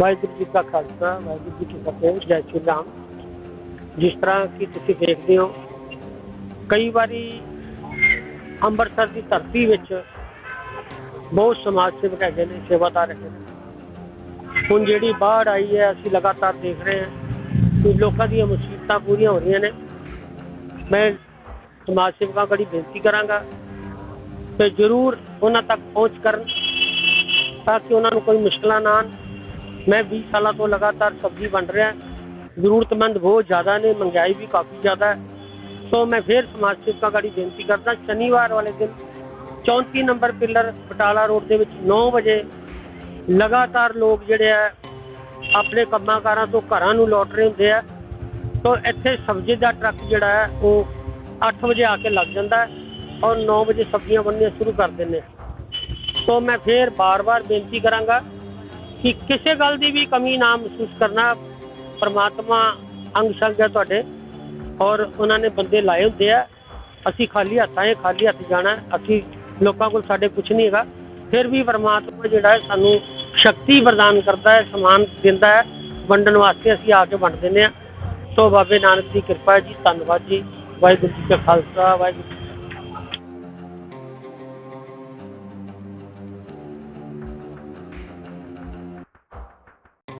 ਵਾਹਿਗੁਰੂ ਜੀ ਕਾ ਖਾਲਸਾ, ਵਾਹਿਗੁਰੂ ਜੀ ਕੀ ਫਤਿਹ, ਜੈ ਸ਼੍ਰੀ ਰਾਮ। ਜਿਸ ਤਰ੍ਹਾਂ ਕਿ ਤੁਸੀਂ ਦੇਖਦੇ ਹੋ, ਕਈ ਵਾਰੀ ਅੰਮ੍ਰਿਤਸਰ ਦੀ ਧਰਤੀ ਵਿੱਚ ਬਹੁਤ ਸਮਾਜ ਸੇਵਕ ਹੈਗੇ ਨੇ, ਸੇਵਾਦਾਰ ਹੈਗੇ ਨੇ। ਹੁਣ ਜਿਹੜੀ ਬਾੜ ਆਈ ਹੈ, ਅਸੀਂ ਲਗਾਤਾਰ ਦੇਖ ਰਹੇ ਹਾਂ ਕਿ ਲੋਕਾਂ ਦੀਆਂ ਮੁਸੀਬਤਾਂ ਪੂਰੀਆਂ ਹੋ ਰਹੀਆਂ ਨੇ। ਮੈਂ ਸਮਾਜ ਸੇਵਕਾਂ ਕੋਲ ਬੇਨਤੀ ਕਰਾਂਗਾ ਤੇ ਜ਼ਰੂਰ ਉਹਨਾਂ ਤੱਕ ਪਹੁੰਚ ਕਰਨ, ਤਾਂ ਕਿ ਉਹਨਾਂ ਨੂੰ ਕੋਈ ਮੁਸ਼ਕਲਾਂ ਨਾ ਆਉਣ। ਮੈਂ 20 ਸਾਲਾਂ ਤੋਂ ਲਗਾਤਾਰ ਸਬਜ਼ੀ ਵੰਡ ਰਿਹਾ ਜ਼ਰੂਰਤਮੰਦ ਬਹੁਤ ਜ਼ਿਆਦਾ ਨੇ, ਮਹਿੰਗਾਈ ਵੀ ਕਾਫੀ ਜ਼ਿਆਦਾ ਹੈ। ਸੋ ਮੈਂ ਫਿਰ ਸਮਾਜ ਸੇਵਕਾਂ ਗਾੜੀ ਬੇਨਤੀ ਕਰਦਾ, ਸ਼ਨੀਵਾਰ ਵਾਲੇ ਦਿਨ 34 ਨੰਬਰ ਪਿੱਲਰ ਬਟਾਲਾ ਰੋਡ ਦੇ ਵਿੱਚ 9 ਵਜੇ ਲਗਾਤਾਰ ਲੋਕ ਜਿਹੜੇ ਆ, ਆਪਣੇ ਕੰਮਾਂ ਕਾਰਾਂ ਤੋਂ ਘਰਾਂ ਨੂੰ ਲੌਟ ਰਹੇ ਹੁੰਦੇ ਆ। ਸੋ ਇੱਥੇ ਸਬਜ਼ੀ ਦਾ ਟਰੱਕ ਜਿਹੜਾ ਹੈ, ਉਹ 8 ਵਜੇ ਆ ਕੇ ਲੱਗ ਜਾਂਦਾ ਔਰ 9 ਵਜੇ ਸਬਜ਼ੀਆਂ ਬਣਨੀਆਂ ਸ਼ੁਰੂ ਕਰ ਦਿੰਦੇ ਸੋ ਮੈਂ ਫੇਰ ਬਾਰ-ਬਾਰ ਬੇਨਤੀ ਕਰਾਂਗਾ ਕਿ ਕਿਸੇ ਗੱਲ ਦੀ ਵੀ ਕਮੀ ਨਾ ਮਹਿਸੂਸ ਕਰਨਾ ਪਰਮਾਤਮਾ ਅੰਗ ਸੰਗ ਹੈ ਤੁਹਾਡੇ। ਔਰ ਉਹਨਾਂ ਨੇ ਬੰਦੇ ਲਾਏ ਹੁੰਦੇ ਆ। ਅਸੀਂ ਖਾਲੀ ਹੱਥ ਆਏ ਖਾਲੀ ਹੱਥ ਜਾਣਾ ਅਸੀਂ ਲੋਕਾਂ ਕੋਲ ਸਾਡੇ ਕੁਝ ਨਹੀਂ ਹੈਗਾ। ਫਿਰ ਵੀ ਪਰਮਾਤਮਾ ਜਿਹੜਾ ਹੈ ਸਾਨੂੰ ਸ਼ਕਤੀ ਪ੍ਰਦਾਨ ਕਰਦਾ ਹੈ, ਸਮਾਨ ਦਿੰਦਾ ਹੈ। ਵੰਡਣ ਵਾਸਤੇ ਅਸੀਂ ਆ ਕੇ ਵੰਡ ਦਿੰਦੇ ਆ ਸੋ ਬਾਬੇ ਨਾਨਕ ਦੀ ਕਿਰਪਾ ਜੀ। ਧੰਨਵਾਦ ਜੀ। ਵਾਹਿਗੁਰੂ ਜੀ ਕਾ ਖਾਲਸਾ, ਵਾਹਿਗੁਰੂ ਜੀ